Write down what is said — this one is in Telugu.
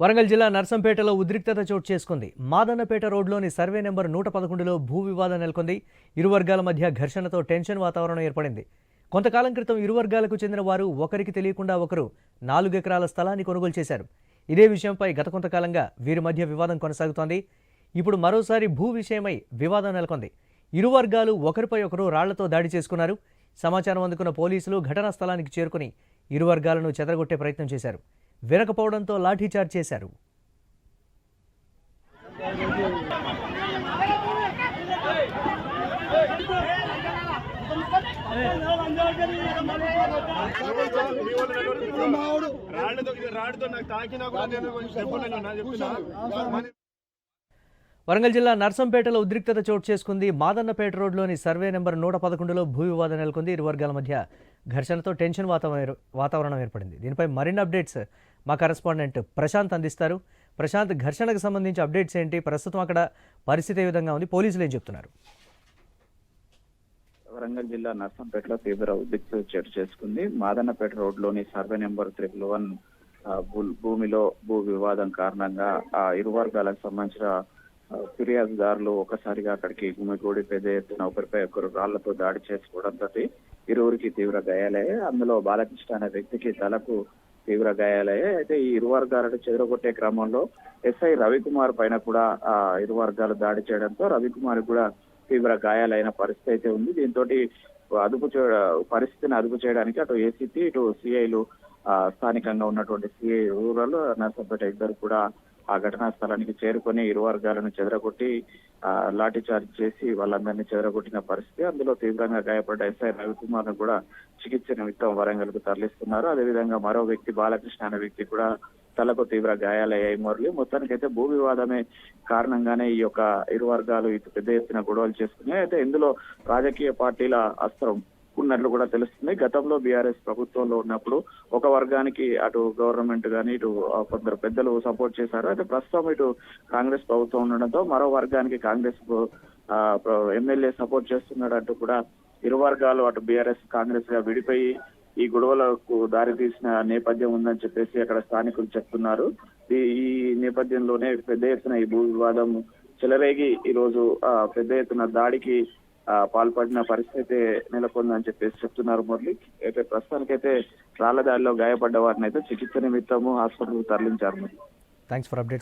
వరంగల్ జిల్లా నర్సంపేటలో ఉద్రిక్తత చోటు చేసుకుంది. మాదన్నపేట రోడ్లోని సర్వే నెంబర్ నూట పదకొండులో భూ వివాదం నెలకొంది. ఇరు వర్గాల మధ్య ఘర్షణతో టెన్షన్ వాతావరణం ఏర్పడింది. కొంతకాలం క్రితం ఇరు వర్గాలకు చెందిన వారు ఒకరికి తెలియకుండా ఒకరు నాలుగు ఎకరాల స్థలాన్ని కొనుగోలు చేశారు. ఇదే విషయంపై గత కొంతకాలంగా వీరి మధ్య వివాదం కొనసాగుతోంది. ఇప్పుడు మరోసారి భూ విషయమై వివాదం నెలకొంది. ఇరు వర్గాలు ఒకరిపై ఒకరు రాళ్ళతో దాడి చేసుకున్నారు. సమాచారం అందుకున్న పోలీసులు ఘటనా స్థలానికి చేరుకుని ఇరు వర్గాలను చెదరగొట్టే ప్రయత్నం చేశారు. వినకపోవడంతో లాఠీచార్జ్ చేశారు. వరంగల్ జిల్లా నర్సంపేటలో ఉద్రిక్తత చోటు చేసుకుంది. మాదన్నపేట రోడ్లోని సర్వే నెంబర్ నూట పదకొండులో భూ వివాదం నెలకొంది. ఇరు వర్గాల మధ్య ఘర్షణతో టెన్షన్ వాతావరణం వాతావరణం ఏర్పడింది. దీనిపై మరిన్ని అప్డేట్స్ మా కరెస్పాండెంట్ ప్రశాంత్ అందిస్తారు. ప్రశాంత్ ఘర్షణకు సంబంధించి అప్డేట్స్ ఏంటి? ప్రస్తుతం అక్కడ పరిస్థితి ఏ విధంగా ఉంది? పోలీసులు ఏం చెప్తున్నారు? వరంగల్ జిల్లా నర్సంపేటలో తీవ్ర ఉద్రిక్త చోటు చేసుకుంది. మాదన్నపేట రోడ్లోని సర్వే నెంబర్ త్రిపుల్ వన్ భూమిలో భూ వివాదం కారణంగా ఆ ఇరు వర్గాలకు సంబంధించిన ఫిర్యాదుదారులు ఒకసారిగా అక్కడికి గుమిగూడి పెద్ద ఎత్తున ఒకరిపై ఒకరు రాళ్ళతో దాడి చేసుకోవడంతో ఇరువురికి తీవ్ర గాయాలయ్యాయి. అందులో బాలకృష్ణ అనే వ్యక్తికి తలకు తీవ్ర గాయాలయ్యాయి. అయితే ఈ ఇరు వర్గాలను చెదరగొట్టే క్రమంలో ఎస్ఐ రవికుమార్ పైన కూడా ఆ ఇరు వర్గాలు దాడి చేయడంతో రవికుమార్ కూడా తీవ్ర గాయాలైన పరిస్థితి అయితే ఉంది. దీంతో అదుపు చే పరిస్థితిని అదుపు చేయడానికి అటు ఏసీపీ ఇటు సిఐలు స్థానికంగా ఉన్నటువంటి సిఐ రూరల్ నర్సంపేట ఇద్దరు కూడా ఆ ఘటనా స్థలానికి చేరుకొని ఇరు వర్గాలను చెదరగొట్టి లాఠీ చార్జ్ చేసి వాళ్ళందరినీ చెదరగొట్టిన పరిస్థితి అందులో తీవ్రంగా గాయపడ్డ ఎస్ఐ రవికుమార్ను కూడా చికిత్స నిమిత్తం వరంగల్కు తరలిస్తున్నారు. అదేవిధంగా మరో వ్యక్తి బాలకృష్ణ అనే వ్యక్తి కూడా తలకు తీవ్ర గాయాలయ్యాయి. మురళి మొత్తానికైతే భూ వివాదమే కారణంగానే ఈ యొక్క ఇరు వర్గాలు పెద్ద ఎత్తున గొడవలు చేసుకున్నాయి. అయితే ఇందులో రాజకీయ పార్టీల అస్త్రం ఉన్నట్లు కూడా తెలుస్తుంది. గతంలో బీఆర్ఎస్ ప్రభుత్వంలో ఉన్నప్పుడు ఒక వర్గానికి అటు గవర్నమెంట్ కానీ ఇటు కొందరు పెద్దలు సపోర్ట్ చేశారు. అయితే ప్రస్తుతం ఇటు కాంగ్రెస్ ప్రభుత్వం ఉండడంతో మరో వర్గానికి కాంగ్రెస్ ఆ, ఎమ్మెల్యే సపోర్ట్ చేస్తున్నాడంటూ కూడా ఇరు వర్గాలు అటు బీఆర్ఎస్ కాంగ్రెస్గా విడిపోయి ఈ గొడవలకు దారి తీసిన నేపథ్యం ఉందని చెప్పేసి అక్కడ స్థానికులు చెప్తున్నారు. ఈ ఈ నేపథ్యంలోనే పెద్ద ఎత్తున ఈ భూ వివాదం చెలరేగి ఈ రోజు ఆ, పెద్ద ఎత్తున దాడికి పాల్పడిన పరిస్థితి నెలకొందని చెప్పేసి చెప్తున్నారు మురళి. అయితే ప్రస్తుతానికైతే రాళ్ళ దాడిలో గాయపడ్డ వారిని అయితే చికిత్స నిమిత్తము హాస్పిటల్ తరలించారు మురళి. Thanks for updates